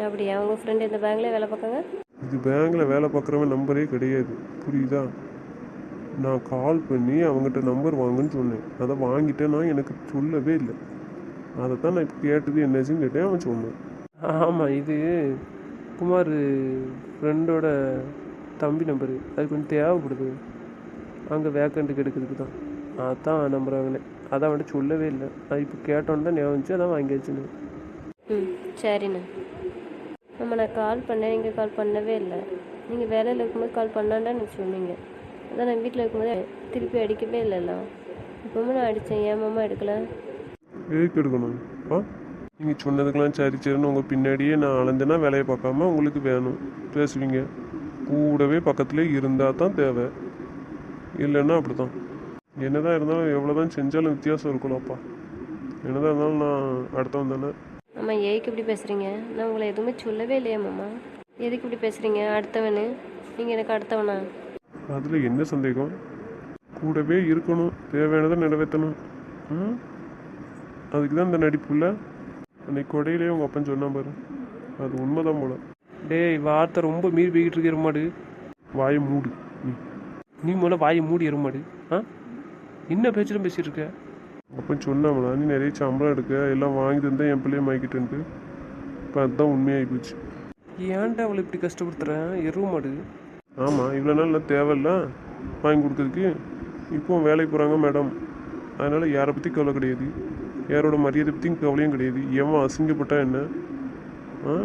அப்படியா? உங்கள் ஃப்ரெண்டு இந்த பேங்க்லேயே வேலை பார்க்காங்க இது பேங்கில் வேலை பார்க்குறவன் நம்பரே கிடையாது. புரியுதா? நான் கால் பண்ணி அவங்ககிட்ட நம்பர் வாங்குன்னு சொன்னேன். அதை வாங்கிட்டேன் எனக்கு சொல்லவே இல்லை. அதை தான் நான் இப்போ கேட்டது என்னாச்சுன்னு கேட்டேன் அவன் சொன்னான். ஆமாம் இது குமார் ஃப்ரெண்டோட தம்பி நம்பரு அது கொஞ்சம் தேவைப்படுது. அங்கே வேக்கண்ட்டுக்கு எடுக்கிறதுக்கு தான். அதான் நம்பர் வாங்கினேன் அதான் அவன்கிட்ட சொல்லவே இல்லை. அது இப்போ கேட்டோன்னு தான் ஞாபகம் வந்துச்சு அதான் வாங்கி ம் சரிண்ணா. ஆமாம் நான் கால் பண்ணேன். நீங்கள் கால் பண்ணவே இல்லை. நீங்கள் வேலையில் இருக்கும்போது கால் பண்ணாண்டா சொன்னீங்க. அதான் நான் வீட்டில் இருக்கும்போது திருப்பி அடிக்கவே இல்லைல்ல. இப்போவும் நான் அடித்தேன். ஏன் மாமா எடுக்கல? எதுக்கு எடுக்கணும் ஆ? நீங்கள் சொன்னதுக்கெல்லாம் சரி சரின்னு உங்கள் பின்னாடியே நான் அலைஞ்சேன்னா வேலையை பார்க்காம உங்களுக்கு வேணும். பேசுவீங்க. கூடவே பக்கத்துலேயே இருந்தால் தான் தேவை. இல்லைன்னா அப்படி தான் என்னதான் இருந்தாலும் எவ்வளோ தான் செஞ்சாலும் வித்தியாசம் இருக்கணும்ப்பா என்னதான் இருந்தாலும் நான் அடுத்தவன் தானே. அம்மா ஏய்க்கு இப்படி பேசுகிறீங்க நான் உங்களை எதுவுமே சொல்லவே இல்லையே மாமா. எதுக்கு இப்படி பேசுகிறீங்க அடுத்தவனு. நீங்கள் எனக்கு அடுத்தவனா? அதில் என்ன சந்தேகம்? கூடவே இருக்கணும் தேவையானதை நிறைவேற்றணும். ம்? அதுக்கு தான் இந்த நடிப்புல அன்னைக்கு கொடையிலே உங்கள் அப்பன் சொன்னான் பாரு. அது உண்மைதான் போல. டேய் வார்த்தை ரொம்ப மீறி போய்கிட்டு இருக்கு எருமாடு. வாயை மூடு நீ. நீ முதல்ல வாயை மூடி எருமாடு. ஆ? என்ன பேச்சிலும் பேசிட்டு இருக்க? அப்பன் சொன்னாமலா நீ நிறைய சம்பளம் எடுக்க எல்லாம் வாங்கி தந்தா என் பிள்ளைய மாய்க்கிட்டேன்ட்டு. இப்போ அதுதான் உண்மையாகி போச்சு. ஏன்டா அவளை இப்படி கஷ்டப்படுத்துறேன் எருமாடு. ஆமாம் இவ்வளோ நாள் நான் தேவையில்ல வாங்கி கொடுக்கறதுக்கு. இப்போ வேலைக்கு போகிறாங்க மேடம் அதனால் யாரை பற்றி கவலை கிடையாது. யாரோட மரியாதை பற்றியும் கவலையும் கிடையாது. எவன் அசிங்கப்பட்டா என்ன? ஆ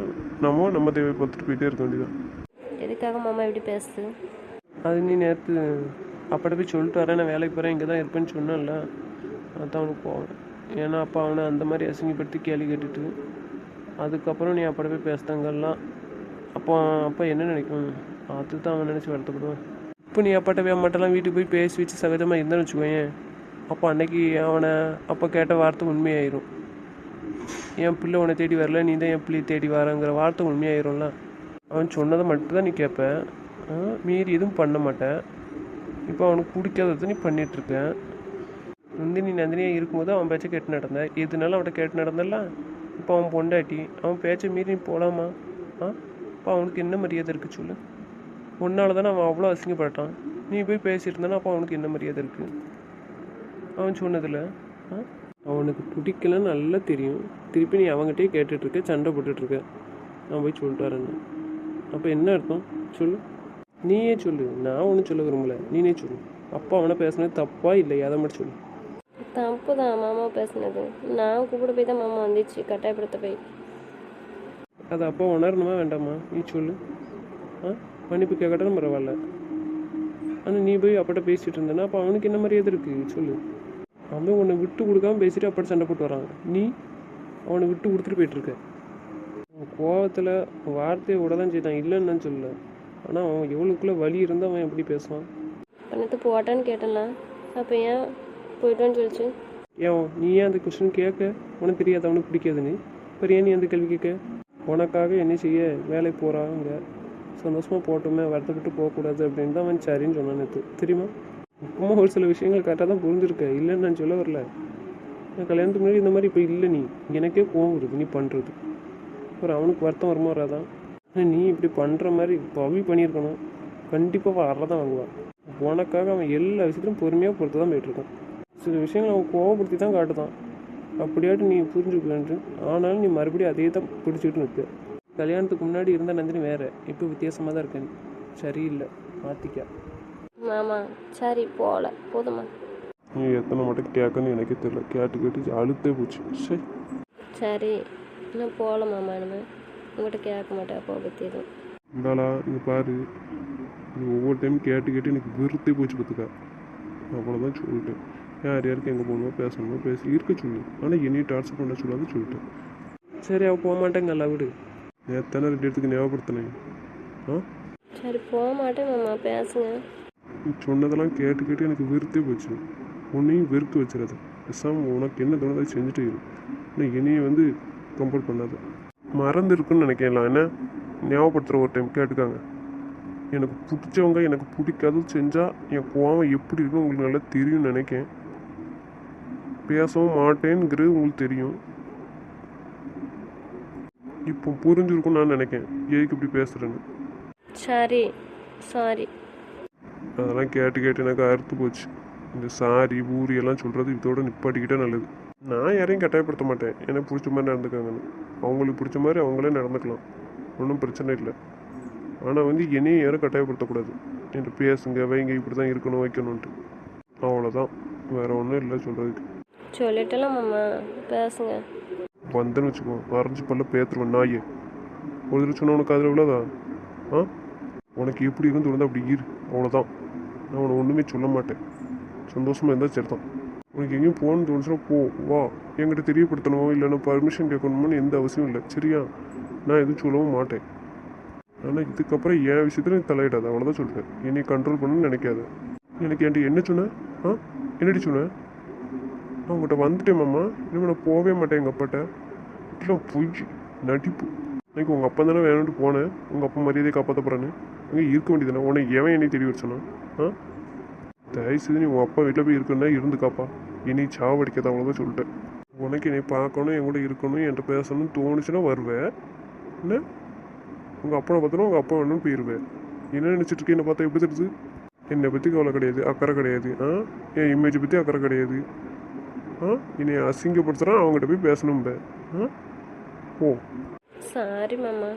நம்ம நம்ம தேவை பார்த்துட்டு போயிட்டே இருக்க வேண்டியதான் எதுக்காக மாமா இப்படி பேசுது? அது நீ நேற்று அப்பாட்ட போய் சொல்லிட்டு வரேன் நான் வேலைக்கு போகிறேன் இங்கே தான் இருப்பேன்னு சொன்னேன்ல. அதான் அவனுக்கு போவேன் ஏன்னா அப்பா அவனை அந்த மாதிரி அசிங்கப்படுத்தி கேள்வி கேட்டுட்டு அதுக்கப்புறம் நீ அப்பாட்ட போய் பேசுதாங்கலாம் அப்போ அப்பா என்ன நினைக்கும்? அதுதான் அவன் நினச்சி வருத்தப்படுவான். இப்போ நீ அப்பாட்ட போய் அம்மாட்டெல்லாம் வீட்டுக்கு போய் பேசி வச்சு சகஜமாக இருந்தான்னு வச்சுக்கோயேன் அப்போ அன்னைக்கு அவனை அப்போ கேட்ட வார்த்தை உண்மையாயிரும். என் பிள்ளை உன்னை தேடி வரல நீ தான் என் பிள்ளையை தேடி வரங்கிற வார்த்தை உண்மையாயிரும்ல. அவன் சொன்னதை மட்டும்தான் நீ கேட்பேன் மீறி எதுவும் பண்ண மாட்டேன் இப்போ அவனுக்கு பிடிக்காததை நீ பண்ணிகிட்ருக்கேன் நந்தினி நந்தினியாக இருக்கும்போது அவன் பேச்சை கேட்டு நடந்த. எதுனாலும் அவன்கிட்ட கேட்டு நடந்தல இப்போ அவன் பொண்டாட்டி அவன் பேச்சை மீறி நீ போகலாமா ஆ இப்போ அவனுக்கு என்ன மரியாதை இருக்குது சொல்லு. உன்னால தானே அவன் அவ்வளோ அசிங்கப்பட்டான். நீ போய் பேசிட்டு இருந்தானா அப்போ அவனுக்கு என்ன மரியாதை இருக்குது அவன் சொன்னதில் ஆ? அவனுக்கு பிடிக்கலன்னு நல்லா தெரியும். திருப்பி நீ அவங்ககிட்டயே கேட்டுட்ருக்க சண்டை போட்டுட்ருக்க நான் போய் சொல்லிட்டு வரேன்னு. அப்போ என்ன அர்த்தம்? சொல்லு. நீயே சொல்லு. நான் ஒன்றும் சொல்ல விரும்பல. நீனே சொல்லு. அப்பா அவனை பேசுனது தப்பா இல்லை அதை மட்டும் சொல்லு. தப்பு தான் மாமா பேசுனது. நான் கூப்பிட போய் தான் மாமா வந்துச்சு. கட்டாயப்படுத்த போய். அது அப்பா உணரணுமா வேண்டாமா? நீ சொல்லு. ஆ? மன்னிப்பு கேட்கட்டும் பரவாயில்ல. ஆனால் நீ போய் அப்பாட்ட பேசிட்டு இருந்தேன்னா அப்போ அவனுக்கு என்ன மரியாதை இருக்குது சொல்லு. அவன் உன்னை விட்டு கொடுக்காம பேசிட்டு அப்பாட்ட சண்டை போட்டு வரான். நீ அவனை விட்டு கொடுத்துட்டு போயிட்டுருக்க அவன் கோவத்தில் வார்த்தையை விட தான் செய்தான். இல்லைன்னு சொல்லல. ஆனால் அவன் எவ்வளோக்குள்ளே வலி இருந்தால் அவன் எப்படி பேசுவான்? பண்ணத்து போட்டான்னு கேட்டேன்ல அப்போ ஏன் போயிட்டோன்னு சொல்லிச்சு? ஏன் நீ ஏன் அந்த கொஸ்டின் கேட்க? உனக்கு தெரியாது அவனுக்கு பிடிக்காதுன்னு. இப்போ ஏன் நீ அந்த கேள்வி கேட்க? உனக்காக என்ன செய்ய வேலைக்கு போகிறாங்க சந்தோஷமாக போட்டோமே வருத்தப்பட்டு போகக்கூடாது அப்படின்னு தான் அவன் சரின்னு சொன்னான் நேற்று தெரியுமா? இப்பவும் ஒரு சில விஷயங்கள் கரெக்டாக தான் புரிஞ்சிருக்க. இல்லைன்னு நான் சொல்ல வரல. நான் கல்யாணத்துக்கு முன்னாடி இந்த மாதிரி இப்போ இல்லை நீ. எனக்கே கோவம் வருது நீ பண்ணுறது அப்புறம் அவனுக்கு வருத்தம் வருமா வராதான் ஆனால் நீ இப்படி பண்ணுற மாதிரி பவி பண்ணியிருக்கணும். கண்டிப்பாக அவள் தான் வாங்குவான் உனக்காக அவன் எல்லா விஷயத்திலும் பொறுமையாக பொறுத்து தான் போயிட்டுருக்கான். சில விஷயங்கள் அவன் கோவப்படுத்தி தான் காட்டுதான். அப்படியாட்டு நீ புரிஞ்சுக்கலன்ட்டு. ஆனாலும் நீ மறுபடியும் அதே தான் பிடிச்சிக்கிட்டு நிற்க கல்யாணத்துக்கு முன்னாடி இருந்த நந்தினி வேற. இப்போ வித்தியாசமாக தான் இருக்க சரியில்லை. மாற்றிக்க மாமா சரி போகல போதுமா? நீ எத்தனை மட்டும் கேட்கன்னு எனக்கே தெரியல. கேட்டு கேட்டு அழுத்தே போச்சு. சரி சரி நான் போகல மாமா இனிமேல் உங்கள்கிட்ட கேட்க மாட்டேன் அப்போ பற்றி எதுவும் இந்தாளா இங்கே பாரு. நீ ஒவ்வொரு டைம் கேட்டு கேட்டு எனக்கு வெறுத்தே போச்சு பார்த்துக்கா அவ்வளோதான் சொல்லிட்டேன். யார் யாருக்கு எங்கே போகணுமோ பேசணுமோ பேசி இருக்க சொல்லு. ஆனால் என்னையும் டார்ச்சர் பண்ண சொல்லாத சொல்லிட்டேன். சரி அவள் போக மாட்டேங்கல்ல விடு நேத்தானே ரெண்டு இடத்துக்கு ஞாபகப்படுத்தினேன்? ஆ? சரி போக மாட்டேன் மாமா பேசுங்க. நீ சொன்னதெல்லாம் கேட்டு கேட்டு எனக்கு வெறுத்தே போச்சு. உன்னையும் வெறுக்க வச்சிடாத பேசாமல் உனக்கு என்ன தோணுதோ அதை செஞ்சுட்டு இரு. ஆனால் என்னையும் வந்து கம்பல் பண்ணாத. மறந்து இருக்குன்னு நினைக்கலாம் என்ன? ஞாபகப்படுத்துகிற ஒரு டைம் கேட்டுக்காங்க. எனக்கு பிடிச்சவங்க எனக்கு பிடிக்காதது செஞ்சால் என் கோவம் எப்படி இருக்குன்னு உங்களுக்கு நல்லா தெரியும்னு நினைக்கேன் பேசவும் மாட்டேங்கிறது உங்களுக்கு தெரியும். இப்போ புரிஞ்சிருக்கும்னு நான் நினைக்கேன். ஏக்கு இப்படி பேசுகிறேன்னு சரி சாரி அதெல்லாம் கேட்டு கேட்டு எனக்கு அறுத்து போச்சு. இந்த சாரி ஊரி எல்லாம் சொல்கிறது இதோட நிப்பாட்டிக்கிட்டே நல்லது. நான் யாரையும் கட்டாயப்படுத்த மாட்டேன். எனக்கு பிடிச்ச மாதிரி நடந்துக்காங்கன்னு. அவங்களுக்கு பிடிச்ச மாதிரி அவங்களே நடந்துக்கலாம். ஒன்றும் பிரச்சனை இல்லை. ஆனால் வந்து என்னையும் யாரும் கட்டாயப்படுத்தக்கூடாது. என்கிட்ட பேசுங்க வைங்க இப்படி தான் இருக்கணும் வைக்கணுன்ட்டு அவ்வளோதான் வேற ஒன்றும் இல்லை சொல்கிறதுக்கு சொல்லிட்டலாம் மாமா. பேசுங்க. வந்தேன்னு வச்சுக்கோ அரைஞ்சு பல்ல பேத்துருவேன் நாயே ஒரு தடவை சொன்ன உனக்கு அதில் உள்ளதா ஆ உனக்கு எப்படி இருந்து விழுந்தா அப்படி இரு அவ்வளோதான் நான் உனக்கு ஒன்றுமே சொல்ல மாட்டேன் சந்தோஷமாக இருந்தால் சரி தான் உனக்கு எங்கேயும் போகணும்னு தோணுச்சுன்னா போ வா என்கிட்ட தெரியப்படுத்தணுமோ இல்லைன்னா பர்மிஷன் கேட்கணுமான்னு எந்த அவசியம் இல்லை சரியா நான் எதுவும் சொல்லவும் மாட்டேன் ஆனால் இதுக்கப்புறம் என் விஷயத்தில் நீ தலையிடாது அவ்வளோதான் சொல்லிட்டேன் என்னை கண்ட்ரோல் பண்ணணும்னு நினைக்காது எனக்கு என்கிட்ட என்ன சொன்ன ஆ என்னடி சொன்ன நான் உங்கள்கிட்ட வந்துட்டேன் மாமா. இனிமேல் நான் போகவே மாட்டேன் எங்கள் அப்பாட்ட. இல்லை பொய் நடிப்பு. எனக்கு உங்கள் அப்பா தானே வேணும்ட்டு போனேன். உங்கள் அப்பா மரியாதையை காப்பாற்ற போகிறேன்னு அங்கே இருக்க வேண்டியதுனா உனக்கு எவன் என்னை தெரிய வச்சானா ஆ? தயவு செய்து நீ உங்கள் அப்பா வீட்டில் போய் இருக்கணும்னா இருந்துக்காப்பா இனி சாவடிக்காத அவ்வளோதான் சொல்லிட்டேன். உனக்கு என்னை பார்க்கணும் என் கூட இருக்கணும் என்கிட்ட பேசணும்னு தோணுச்சுன்னா வருவேன் என்ன? உங்கள் அப்பனை பார்த்தோன்னா உங்கள் அப்பா வேணும்னு போயிடுவேன் என்ன நினச்சிட்டு இருக்கேன் என்னை பார்த்தா எப்படி தெரியுது? என்னை பற்றி கவலை கிடையாது. அக்கறை கிடையாது. ஆ? என் இமேஜை பற்றி அக்கறை கிடையாது. ஆ? என்னை அசிங்கப்படுத்துகிறான் அவங்ககிட்ட போய் பேசணும் ஆ? ஓ சாரி மாமா.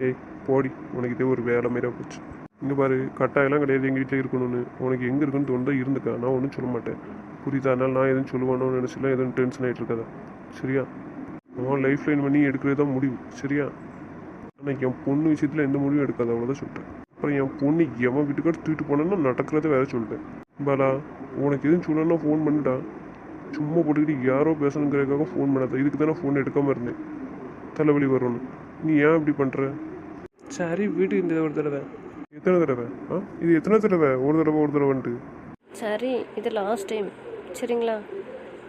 ஏய் போடி. உனக்கு இதே ஒரு வேலை மாரியா போச்சு. இங்கே பாரு கட்டாயெல்லாம் கிடையாது எங்கள் வீட்டில் இருக்கணும்னு. உனக்கு எங்கே இருக்குன்னு தோணுதா இருந்துக்கா? நான் ஒன்றும் சொல்ல மாட்டேன். புரியுதா? அதனால நான் எதுவும் சொல்லுவானோன்னு நினச்சிலாம் எதுவும் டென்ஷன் ஆகிட்டு இருக்காதா. சரியா? அவன் லைஃப் லைன் பண்ணி எடுக்கிறது தான் முடிவு. சரியா? ஆனால் என் பொண்ணு விஷயத்தில் எந்த முடிவும் எடுக்காது அவ்வளோதான் சொல்லிட்டேன் அப்புறம் என் பொண்ணு எவன் வீட்டுக்கார தூக்கிட்டு போனேன்னா நடக்கிறத வேற சொல்லிட்டேன் பாலா உனக்கு எதுவும் சொல்லணும்னா ஃபோன் பண்ணிட்டா சும்மா போட்டுக்கிட்டு யாரோ பேசணுங்கிறதுக்காக ஃபோன் பண்ணாத. இதுக்கு தான் நான் ஃபோன் எடுக்காமல் இருந்தேன். தலைவலி வரும்னு நீ ஏன் இப்படி பண்ணுற சரி வீட்டுக்கு இந்த ஒரு தடவை. எத்தனை தடவை? ஆ? இது எத்தனை தடவை? ஒரு தடவை ஒரு தடவைன்ட்டு சரி இது லாஸ்ட் டைம் சரிங்களா?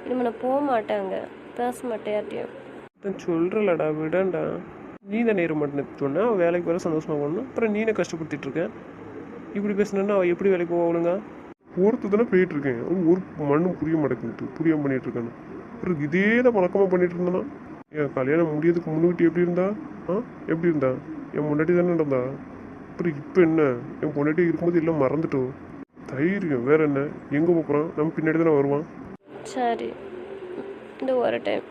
இனிமேல் நான் போக மாட்டாங்க. பேச மாட்டேன் யார்ட்டையும் நான் சொல்கிறலடா விடண்டா. நீ தானே ஏற மாட்டேன்னு சொன்னா அவள் வேலைக்கு வர சந்தோஷமாக போகணும். அப்புறம் நீனே கஷ்டப்படுத்திட்டு இருக்க? இப்படி பேசுனா அவள் எப்படி வேலைக்கு போவா ஒழுங்கா? ஒருத்தர் தானே போயிட்டு இருக்கேன் அவன் ஒரு மண்ணும் புரிய மாட்டேங்குது. புரியாம பண்ணிட்டு இருக்கானு அப்புறம் இதே தான் பழக்கமாக பண்ணிட்டு இருந்தானா? என் கல்யாணம் முடியதுக்கு முன்னுக்கிட்டு எப்படி இருந்தா? ஆ எப்படி இருந்தா? என் முன்னாடி தானே நடந்தா? அப்புறம் இப்போ என்ன? என் பொண்டாட்டி இருக்கும்போது எல்லாம் மறந்துட்டோம் தைரியம் வேற என்ன? எங்கே போகிறான் நம்ம பின்னாடி தானே வருவான். சரி. இந்த ஒரு டைம்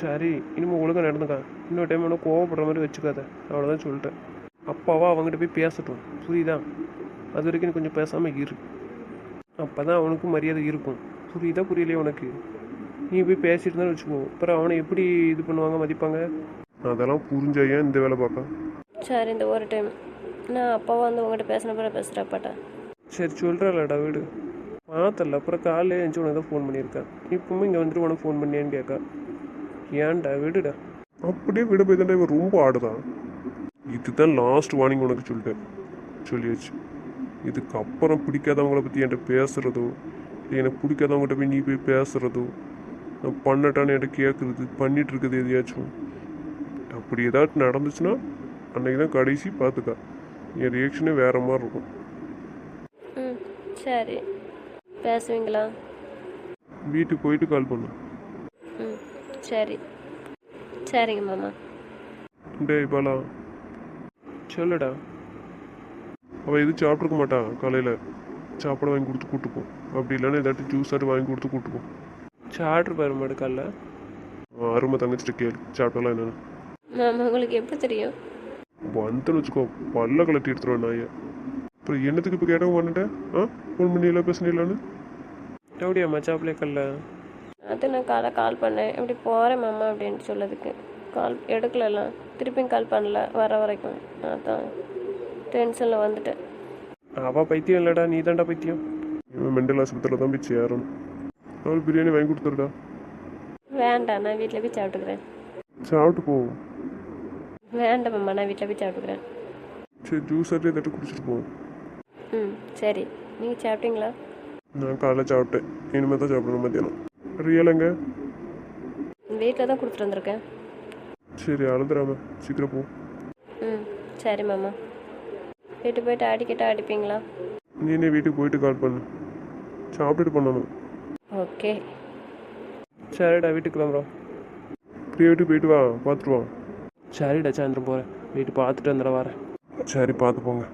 சரி இனிமேல் ஒழுங்கா நடந்துக்கா. இன்னொரு டைம் ஒன்றும் கோவப்படுற மாதிரி வச்சுக்காத. அவ்வளோதான் சொல்லிட்டேன். அப்பாவா அவங்ககிட்ட போய் பேசட்டும். புரியுதா? அது வரைக்கும் கொஞ்சம் பேசாமல் இரு. அப்போ தான் அவனுக்கும் மரியாதை இருக்கும். புரியுதா புரியலையா உனக்கு? நீ போய் பேசிட்டு இருந்தாலும் வச்சுக்கோ. அப்புறம் அவனை எப்படி இது பண்ணுவாங்க மதிப்பாங்க? அதெல்லாம் புரிஞ்சா ஏன் இந்த வேலை பார்க்க? சரி இந்த ஒரு டைம் நான் அப்பாவை வந்து உங்கள்கிட்ட பேசின பிறகு பேசுகிறேன் அப்பாட்ட. சரி சொல்கிறலடா வீடு. மாத்தல அப்புறம் காலையில் எழுந்து உனக்கு தான் ஃபோன் பண்ணியிருக்கேன் இப்பவும் இங்கே வந்துட்டு உனக்கு ஃபோன் பண்ணியான்னு கேட்கா. ஏன்டா விடுடா. அப்படியே விட போய் தானே இவன் ரொம்ப ஆடுதான். இதுதான் லாஸ்ட் வார்னிங் உனக்கு சொல்லிட்டேன். சொல்லியாச்சு. இதுக்கப்புறம் பிடிக்காதவங்கள பற்றி என்கிட்ட பேசுகிறதோ இல்லை எனக்கு பிடிக்காதவங்ககிட்ட போய் நீ போய் பேசுகிறதோ நான் பண்ணட்டான்னு என்கிட்ட கேட்குறது பண்ணிட்டு இருக்குது எதையாச்சும். அப்படி ஏதாச்சும் நடந்துச்சுன்னா அன்னைக்கு தான் கடைசி பார்த்துக்கா. என் ரியாக்ஷனே வேற மாதிரி இருக்கும். ம் சரி. பேசுவீங்களா? வீட்டுக்கு போயிட்டு கால் பண்ணு. ம் சரி. சரிங்க மாமா. டேய் பாலா. சொல்லுடா. அவள் எதுவும் சாப்பிட்ருக்க மாட்டா காலையில் சாப்பாடு வாங்கி கொடுத்து கூட்டுப்போம். அப்படி இல்லைன்னா ஏதாட்டும் ஜூஸ் ஆட்டு வாங்கி கொடுத்து கூட்டுப்போம். சாட்ரு பாரு மாடு காலைல. அவன் அருமை தங்கச்சிட்ட கேளு சாப்பிட்டாலாம் என்னன்னு. மாமா உங்களுக்கு எப்படி தெரியும்? வந்துன்னு வச்சுக்கோ பல்ல கலட்டி எடுத்துருவேன் நாயை. அப்புறம் என்னத்துக்கு இப்போ கேட்டவங்க பண்ணிட்டேன் ஆ? ஃபோன் பண்ணிடல பேசினீங்களான்னு எப்படியா மச்சாப்பிளே கல்ல? அது நான் காலை கால் பண்ணேன். இப்படி போகிறேன் மாமா அப்படின்ட்டு சொல்லதுக்கு. கால் எடுக்கலலாம். திருப்பியும் கால் பண்ணல வர வரைக்கும். அதான். டென்ஷனில் வந்துட்டேன் அவள் பைத்தியம் இல்லைடா நீ தான்டா பைத்தியம். இவன் மெண்டல் ஆஸ்பத்திரியில் தான் போய் சேரணும். அவள் பிரியாணி வாங்கி கொடுத்துருடா. வேண்டாம் நான் வீட்டில் போய் சாப்பிட்டுக்கிறேன். சாப்பிட்டு போ வேண்டாம் மாமா நான் வீட்டில் போய் சாப்பிட்டுக்கிறேன். சரி ஜூஸ் ஆட்டு ஏதாட்டும் குடிச்சிட்டு போவோம் ம் சரி. நீங்கள் சாப்பிட்டீங்களா? நான் காலைல சாப்பிட்டேன். இனிமேல் தான் சாப்பிடணும் மத்தியானம். ரியலுங்க வீட்டில் தான் கொடுத்துட்டு வந்திருக்கேன். சரி அழுதுறாம சீக்கிரம் போ. ம் சரி மாமா. வீட்டுக்கு போயிட்டு அடிக்கிட்டா அடிப்பீங்களா? நீ என்ன வீட்டுக்கு போயிட்டு கால் பண்ணு. சாப்பிட்டுட்டு பண்ணணும். ஓகே. சரிடா வீட்டுக்கு கிளம்புறோம். பிரியா வீட்டுக்கு போயிட்டு வா பார்த்துட்டு வா. சரிடா சாயந்தரம் போகிறேன் வீட்டு பார்த்துட்டு வந்துட வரேன். சரி பார்த்து போங்க.